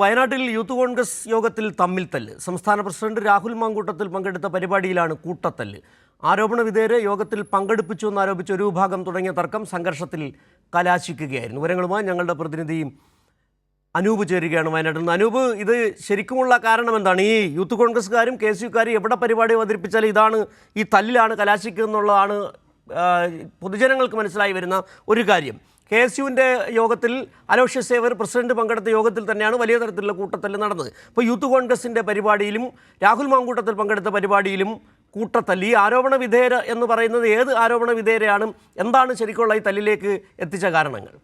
വയനാട്ടിൽ യൂത്ത് കോൺഗ്രസ് യോഗത്തിൽ തമ്മിൽ തല്ല്. സംസ്ഥാന പ്രസിഡന്റ് രാഹുൽ മാങ്കൂട്ടത്തിൽ പങ്കെടുത്ത പരിപാടിയിലാണ് കൂട്ടത്തല്ല്. ആരോപണ വിധേയരെ യോഗത്തിൽ പങ്കെടുപ്പിച്ചു എന്നാരോപിച്ച ഒരു വിഭാഗം തുടങ്ങിയ തർക്കം സംഘർഷത്തിൽ കലാശിക്കുകയായിരുന്നു. വിവരങ്ങളുമായി ഞങ്ങളുടെ പ്രതിനിധി അനൂപ് ചേരുകയാണ് വയനാട്ടിൽ നിന്ന്. അനൂപ് ഇത് ശരിക്കുമുള്ള കാരണം എന്താണ്? ഈ യൂത്ത് കോൺഗ്രസ്സുകാരും കെ സി യുക്കാരും എവിടെ പരിപാടി അവതരിപ്പിച്ചാൽ ഇതാണ് ഈ തല്ലിലാണ് കലാശിക്കുക എന്നുള്ളതാണ് പൊതുജനങ്ങൾക്ക് മനസ്സിലായി വരുന്ന ഒരു കാര്യം. കെ എസ് യുവിന്റെ യോഗത്തിൽ അലോഷ്യ സേവർ പ്രസിഡന്റ് പങ്കെടുത്ത യോഗത്തിൽ തന്നെയാണ് വലിയ തരത്തിലുള്ള കൂട്ടത്തല്ല് നടന്നത്. ഇപ്പോൾ യൂത്ത് കോൺഗ്രസിന്റെ പരിപാടിയിലും രാഹുൽ മാങ്കൂട്ടത്തിൽ പങ്കെടുത്ത പരിപാടിയിലും കൂട്ടത്തല്ല്. ഈ ആരോപണ വിധേയര എന്ന് പറയുന്നത് ഏത് ആരോപണ വിധേയരാണ് എന്താണ് ശരിക്കുള്ള ഈ തല്ലിലേക്ക് എത്തിച്ച കാരണങ്ങൾ?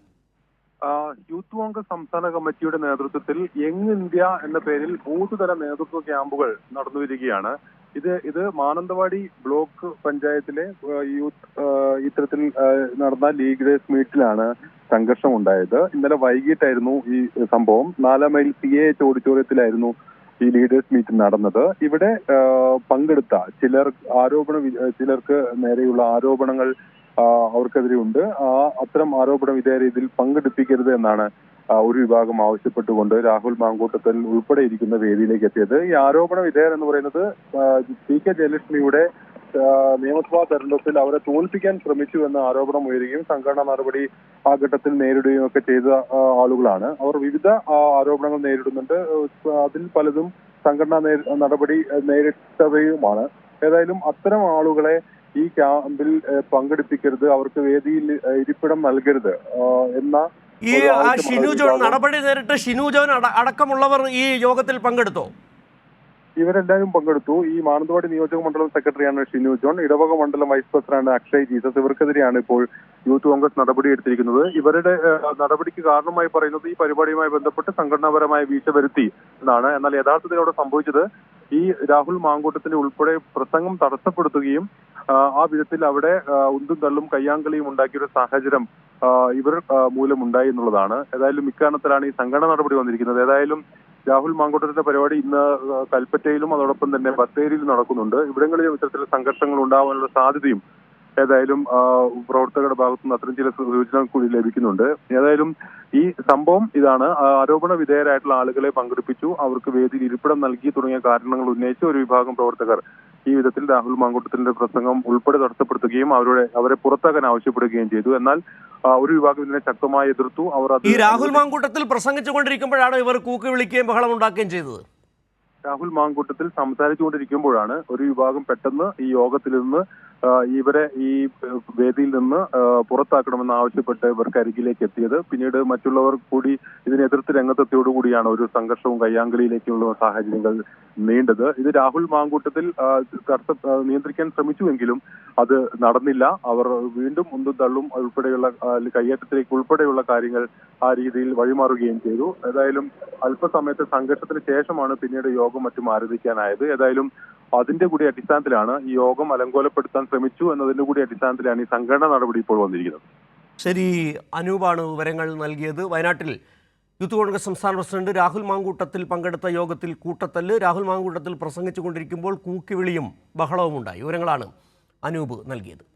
യൂത്ത് കോൺഗ്രസ് സംസ്ഥാന കമ്മിറ്റിയുടെ നേതൃത്വത്തിൽ യങ് ഇന്ത്യ എന്ന പേരിൽ ബൂത്ത് തല നേതൃത്വ ക്യാമ്പുകൾ നടന്നു വരികയാണ് ഇത് ഇത് മാനന്തവാടി ബ്ലോക്ക് പഞ്ചായത്തിലെ യൂത്ത് ഇത്തരത്തിൽ നടന്ന ലീഗ് ഡേസ് മീറ്റിലാണ് സംഘർഷം ഉണ്ടായത് ഇന്നലെ വൈകിട്ടായിരുന്നു ഈ സംഭവം. നാലാം മൈൽ സി എ എച്ച് ഓഡിറ്റോറിയത്തിലായിരുന്നു ഈ ലീഡേഴ്സ് മീറ്റ് നടന്നത്. ഇവിടെ പങ്കെടുത്ത ചിലർ ആരോപണ ചിലർക്ക് നേരെയുള്ള ആരോപണങ്ങൾ ആ, അവർക്കെതിരെ ഉണ്ട് ആ അത്തരം ആരോപണ വിധേയ രീതിയിൽ പങ്കെടുപ്പിക്കരുത് എന്നാണ് ഒരു വിഭാഗം ആവശ്യപ്പെട്ടുകൊണ്ട് രാഹുൽ മാങ്കൂട്ടത്തിൽ ഉൾപ്പെടെ ഇരിക്കുന്ന വേദിയിലേക്ക് എത്തിയത്. ഈ ആരോപണ വിധേയർ എന്ന് പറയുന്നത് പി കെ ജയലക്ഷ്മിയുടെ നിയമസഭാ തെരഞ്ഞെടുപ്പിൽ അവരെ തോൽപ്പിക്കാൻ ശ്രമിച്ചു എന്ന ആരോപണം ഉയരുകയും സംഘടനാ നടപടി ആ ഘട്ടത്തിൽ നേരിടുകയും ഒക്കെ ചെയ്ത ആളുകളാണ്. അവർ വിവിധ ആരോപണങ്ങൾ നേരിടുന്നുണ്ട്. അതിൽ പലതും സംഘടനാ നടപടി നേരിട്ടവയുമാണ്. ഏതായാലും അത്തരം ആളുകളെ ഈ ക്യാമ്പിൽ പങ്കെടുപ്പിക്കരുത് അവർക്ക് വേദിയിൽ ഇരിപ്പിടം നൽകരുത് എന്ന ഈ ഷിനു ജോൺ. നടപടി നേരിട്ട് ഷിനു ജോൺ അട- അടക്കമുള്ളവർ ഈ യോഗത്തിൽ പങ്കെടുത്തു? ഇവരെല്ലാവരും പങ്കെടുത്തു. ഈ മാനന്തവാടി നിയോജക മണ്ഡലം സെക്രട്ടറിയാണ് ഷിനു ജോൺ. ഇടവക മണ്ഡലം വൈസ് പ്രസിഡന്റാണ് അക്ഷയ് ജീസസ്. ഇവർക്കെതിരെയാണ് ഇപ്പോൾ യൂത്ത് കോൺഗ്രസ് നടപടി എടുത്തിരിക്കുന്നത്. ഇവരുടെ നടപടിക്ക് കാരണമായി പറയുന്നത് ഈ പരിപാടിയുമായി ബന്ധപ്പെട്ട് സംഘടനാപരമായ വീഴ്ച വരുത്തി എന്നാണ്. എന്നാൽ യഥാർത്ഥത്തിൽ അവിടെ സംഭവിച്ചത് ഈ രാഹുൽ മാങ്കൂട്ടത്തിന്റെ ഉൾപ്പെടെ പ്രസംഗം തടസ്സപ്പെടുത്തുകയും ആ, വിധത്തിൽ അവിടെ ഉന്തും തള്ളും കയ്യാങ്കളിയും ഉണ്ടാക്കിയ ഒരു സാഹചര്യം ഇവർ മൂലമുണ്ടായി എന്നുള്ളതാണ്. ഏതായാലും ഇക്കാരണത്തിലാണ് ഈ സംഘടന നടപടി വന്നിരിക്കുന്നത്. ഏതായാലും രാഹുൽ മാങ്കോട്ടത്തിന്റെ പരിപാടി ഇന്ന് കൽപ്പറ്റയിലും അതോടൊപ്പം തന്നെ ബത്തേരിയിലും നടക്കുന്നുണ്ട്. ഇവിടങ്ങളിൽ ഇത്തരത്തിലുള്ള സംഘർഷങ്ങൾ ഉണ്ടാവാനുള്ള സാധ്യതയും ഏതായാലും പ്രവർത്തകരുടെ ഭാഗത്തുനിന്ന് അത്തരം ചില സൂചനകൾ കൂടി ലഭിക്കുന്നുണ്ട്. ഏതായാലും ഈ സംഭവം ഇതാണ്. ആരോപണ വിധേയരായിട്ടുള്ള ആളുകളെ പങ്കെടുപ്പിച്ചു. അവർക്ക് വേദിയിൽ ഇരിപ്പിടം നൽകി തുടങ്ങിയ കാരണങ്ങൾ ഉന്നയിച്ച് ഒരു വിഭാഗം പ്രവർത്തകർ ഈ വിധത്തിൽ രാഹുൽ മാങ്കൂട്ടത്തിന്റെ പ്രസംഗം ഉൾപ്പെടെ തടസ്സപ്പെടുത്തുകയും അവരുടെ അവരെ പുറത്താക്കാൻ ആവശ്യപ്പെടുകയും ചെയ്തു. എന്നാൽ ഒരു വിഭാഗം ഇതിനെ ശക്തമായി എതിർത്തു. അവർ ഈ രാഹുൽ മാങ്കൂട്ടത്തിൽ പ്രസംഗിച്ചുകൊണ്ടിരിക്കുമ്പോഴാണ് ഇവർ കൂക്ക് വിളിക്കുകയും ബഹളം ഉണ്ടാക്കുകയും ചെയ്തത്? രാഹുൽ മാങ്കൂട്ടത്തിൽ സംസാരിച്ചുകൊണ്ടിരിക്കുമ്പോഴാണ് ഒരു വിഭാഗം പെട്ടെന്ന് ഈ യോഗത്തിൽ നിന്ന് ഇവരെ ഈ വേദിയിൽ നിന്ന് പുറത്താക്കണമെന്ന് ആവശ്യപ്പെട്ട് ഇവർക്ക് അരികിലേക്ക് എത്തിയത്. പിന്നീട് മറ്റുള്ളവർ കൂടി ഇതിനെതിർത്ത് രംഗത്തെത്തിയോടുകൂടിയാണ് ഒരു സംഘർഷവും കയ്യാങ്കളിയിലേക്കുള്ള സാഹചര്യങ്ങൾ നീണ്ടത്. ഇത് രാഹുൽ മാങ്കൂട്ടത്തിൽ കർത്ത നിയന്ത്രിക്കാൻ ശ്രമിച്ചുവെങ്കിലും അത് നടന്നില്ല. അവർ വീണ്ടും ഒന്നും തള്ളും ഉൾപ്പെടെയുള്ള കയ്യേറ്റത്തിലേക്ക് ഉൾപ്പെടെയുള്ള കാര്യങ്ങൾ ആ രീതിയിൽ വഴിമാറുകയും ചെയ്തു. ഏതായാലും അല്പസമയത്തെ സംഘർഷത്തിന് ശേഷമാണ് പിന്നീട് യോഗം മറ്റും ആരോപിക്കാനായത് ഏതായാലും അതിന്റെ കൂടി അടിസ്ഥാനത്തിലാണ് ഈ യോഗം അലങ്കോലപ്പെടുത്താൻ ശ്രമിച്ചു എന്നതിന്റെ കൂടി അടിസ്ഥാനത്തിലാണ് ഈ സംഘടനാ നടപടി ഇപ്പോൾ വന്നിരിക്കുന്നത്. ശരി അനൂപാണ് വിവരങ്ങൾ നൽകിയത്. വയനാട്ടിൽ യൂത്ത് കോൺഗ്രസ് സംസ്ഥാന പ്രസിഡന്റ് രാഹുൽ മാങ്കൂട്ടത്തിൽ പങ്കെടുത്ത യോഗത്തിൽ കൂട്ടത്തല്ല്. രാഹുൽ മാങ്കൂട്ടത്തിൽ പ്രസംഗിച്ചുകൊണ്ടിരിക്കുമ്പോൾ കൂക്കിവിളിയും ബഹളവും ഉണ്ടായി വിവരങ്ങളാണ് അനൂപ് നൽകിയത്.